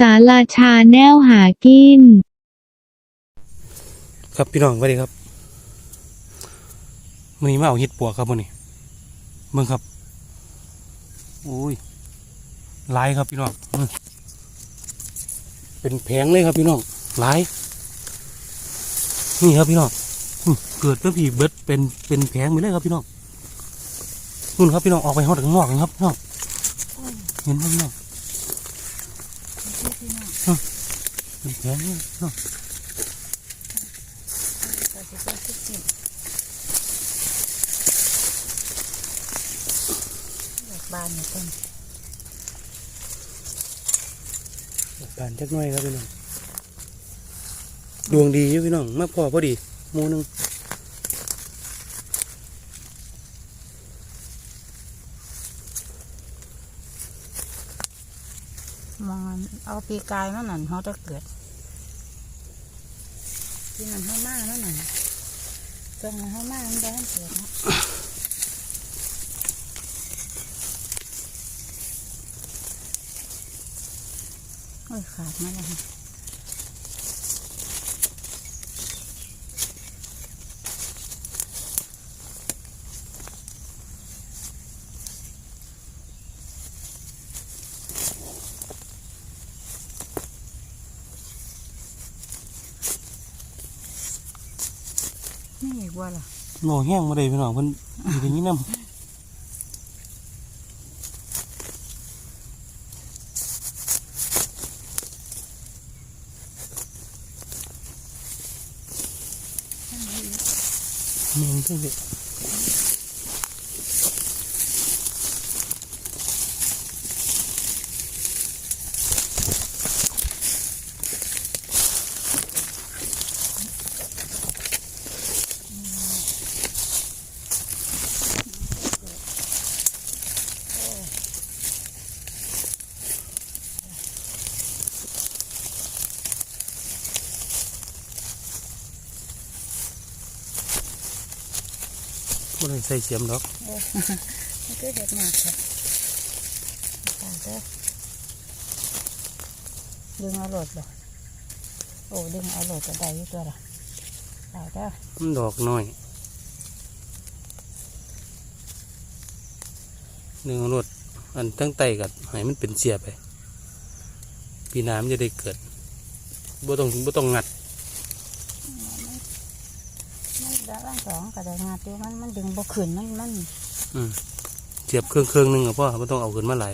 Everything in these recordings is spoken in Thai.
ศาลาชาแนวหากิน ครับพี่น้องสวัสดีครับมื้อนี้มาเอาเห็ดปวกครับมื้อนี้เบิ่งครับโอ้ยหลายครับพี่น้องเป็นแผงเลยครับพี่น้องหลายนี่ครับพี่น้องเกิดเพื่อผีเบิดเป็นเป็นแผงไปเลยครับพี่น้องนู่นครับพี่น้องออกไปห้องข้างนอกครับพี่น้องเห็นไหมพี่น้องอื้อ น้ำแข็งเลยพี่น้องบานอยู่ต้นผ่านจักน้อยครับพี่น้องดวงดีอยู่พี่น้องมาพอพอดีมูนึง มอง เอาปีกายนั่นน่ะเขาจะเกิดที่มันให้มากนั่นน่ะจงให้มากมันได้เกิดนะโอ้ยขาดมาแล้ว กว่าล่ะหน่อแห้งมาเลยพี่น้องเพิ่นอยู่อย่างนี้น้นั่นอีกำแมงเท่าเลย บ่ได้ใส่เสียมดอกมันก็เด็ดมากค่ะตาเด้อดึงเอาโหลดบ่โอ้ดึงเอาโหลดก็ได้อยู่ตัวละตาเด้อมันดอกน้อยเนื้อรดอันตั้งไตกัดให้มันเป็นเสียไป ปีหน้ำจะได้เกิดบ่ต้องบ่ต้องงัด มันด้านล่างสองก็ได้งาตัวมันมันดึงบ่ขึ้นมันมันอืมเสียบเครื่องเครื่องหนึงอะพ่อไม่ต้องเอาขึ้นมาไหล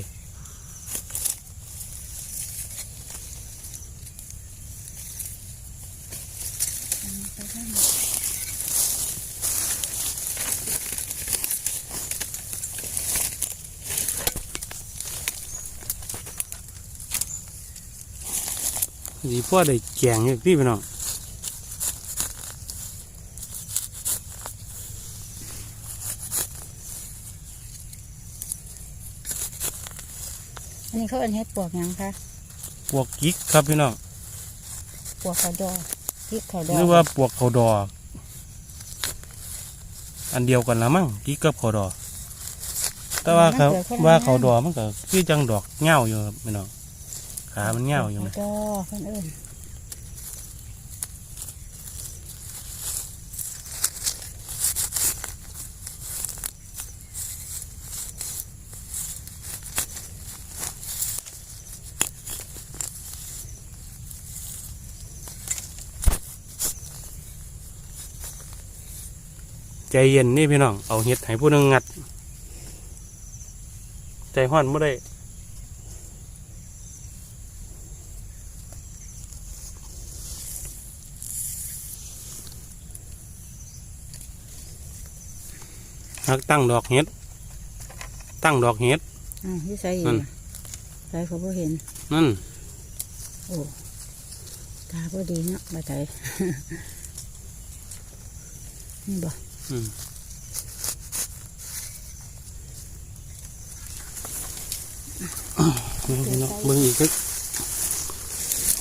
ดีพ่อได้แกงอยู่พี่พี่น้อง นนี้เขาเป็นเฮ็ดปวกหยังคะปวกกิกครับพี่น้องปวกเขาดอพริกเขาดอหรือว่าปวกเขาดออันเดียวกันละมั้งกิกกับเขาดอแต่ว่าเขาว่าเขาดอมันก็คือจังดอกเง่าอยู่ครับพี่น้องขามันเง่าอยู่ไหมเขาดอเพิ่นเอิ้น ใจเย็นนี่พี่น้อง เอาเห็ดให้ผู้หนึงงัด ใจห้อนไม่ได้หักตั้งดอกเห็ด ตั้งดอกเห็ดอ่าที่ใส่อีกนั่นน่ะใส่เขาบ่เห็น นั่น โอ้ ตาบ่ดีเนาะบ่ไดนี่บ่อืมนี่พี่น้อง เบิ่งอีกสัก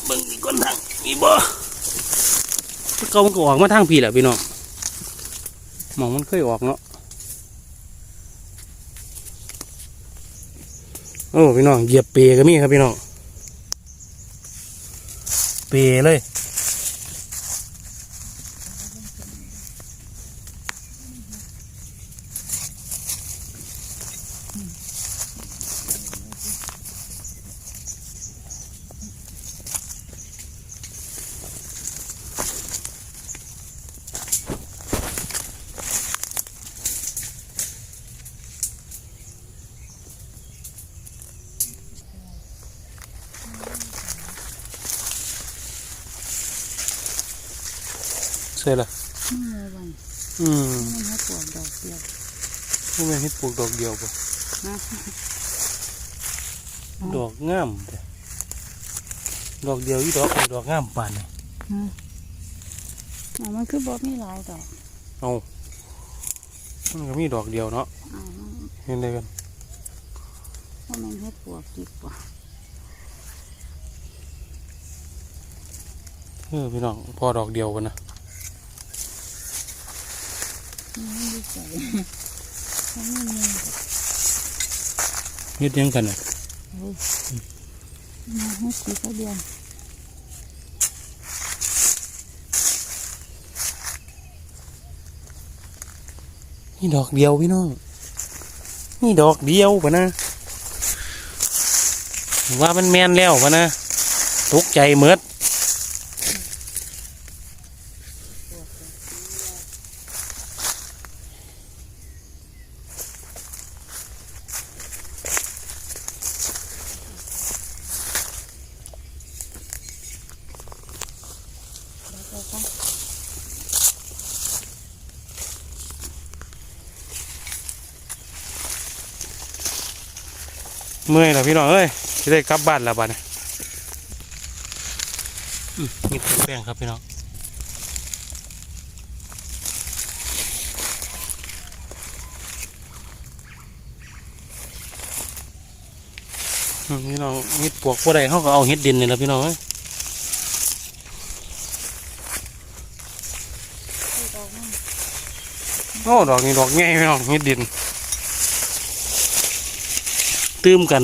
เบิ่งอีกคนทางมีบ่เก่ามันก็ออกมาทางพี่แหละพี่น้องหมองมันเคยออกเนาะโอ้พี่น้องเหยียบเปรย์ก็มีครับพี่น้องปรย์เลย ช่ละนี่เลยวันอืมมันให้ปวดดอกเดียวนี่แม่นเฮ็ดปลูกดอกเดียวป่ะนะดอกงามเด้อดอกเดียวอีดอกเป็นดอกงามปานนี่อ่ามันคือบอกมีหลายดอกเอามันก็มีดอกเดียวเนาะอ่ามันเห็นได้กันเพราะมันให้ปวดดีกว่าเออพี่น้องพอดอกเดียวกันนะ มันไม่ได้ใส่มันไม่มีเฮ็ดหยังกันน่ะเฮ้ยมันให้สีเขาเดียวนี่ดอกเดียวพี่น้อง นี่ดอกเดียวปะนะ ว่ามันแมนแล้วปะนะตกใจเมิด เมื่อยแล้วพี่น้องเอ้ยจะได้กลับบ้านแล้วบ้านนี้อืมนี่เป็นแป้งครับพี่น้องอืมพี่น้องเห็ดปวกพวกใดเขาก็เอาเห็ดดินนี่แหละพี่น้องเอ้ยโอ้ดอกนี้ดอกง่ายพี่น้องเห็ดดิน ตื้มกัน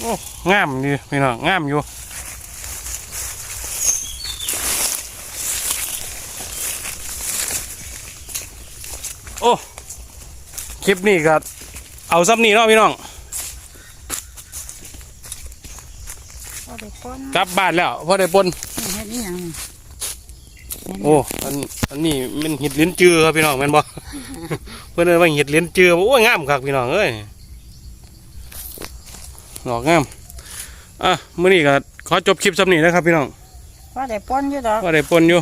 โอ้งามดีพี่น้องงามอยู่โอ้ คลิปนี้ก็เอาซ้ำนี่เนาะพี่น้องพอได้ก้นกลับบ้านแล้วพอได้ปนนี่เฮ็ดนี่ยังนี่ โอ้อันอันนี้มันเห็ดลิ้นจือครับพี่น้องแม่นบ่ เพื่อนเอิ้นว่าเห็ดลิ้นจือโอ้ยงามครับพี่น้องเอ้ยดอกงามอะมื้อนี้ก็ขอจบคลิปซ้ำนี้นะครับพี่น้องพอได้ป้นอยู่ดอกว่าได้ปนอยู่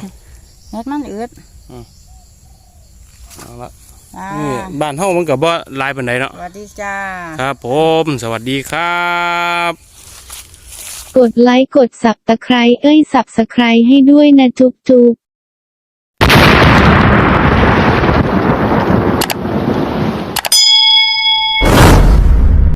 เฮ็ดมันอืดเอาละอ่านี่บ้านเฮามันก็บ่หลายปานใดเนาะ สวัสดีจ้า ครับผมสวัสดีครับ กดไลค์กดสับตะไคร้เอ้ยสับสไครให้ด้วยนะจุ๊บจุ๊บ